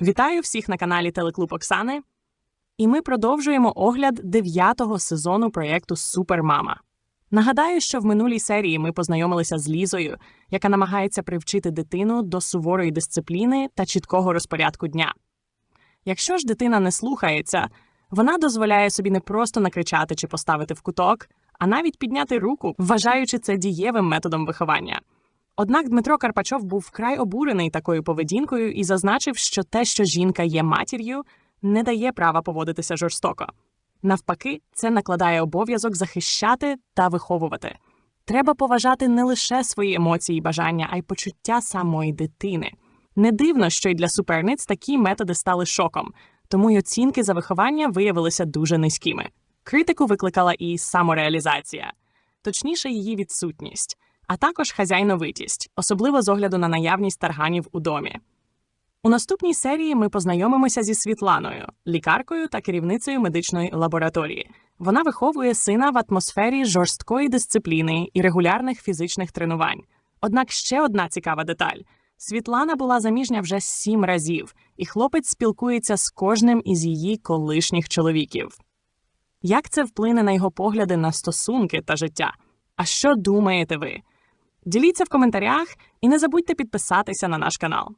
Вітаю всіх на каналі Телеклуб Оксани. І ми продовжуємо огляд дев'ятого сезону проєкту Супермама. Нагадаю, що в минулій серії ми познайомилися з Лізою, яка намагається привчити дитину до суворої дисципліни та чіткого розпорядку дня. Якщо ж дитина не слухається, вона дозволяє собі не просто накричати чи поставити в куток, а навіть підняти руку, вважаючи це дієвим методом виховання. Однак Дмитро Карпачов був вкрай обурений такою поведінкою і зазначив, що те, що жінка є матір'ю, не дає права поводитися жорстоко. Навпаки, це накладає обов'язок захищати та виховувати. Треба поважати не лише свої емоції і бажання, а й почуття самої дитини. Не дивно, що й для суперниць такі методи стали шоком, тому й оцінки за виховання виявилися дуже низькими. Критику викликала і самореалізація, точніше, її відсутність, а також хазяйновитість, особливо з огляду на наявність тарганів у домі. У наступній серії ми познайомимося зі Світланою, лікаркою та керівницею медичної лабораторії. Вона виховує сина в атмосфері жорсткої дисципліни і регулярних фізичних тренувань. Однак ще одна цікава деталь: Світлана була заміжня вже сім разів, і хлопець спілкується з кожним із її колишніх чоловіків. Як це вплине на його погляди на стосунки та життя? А що думаєте ви? Діліться в коментарях і не забудьте підписатися на наш канал.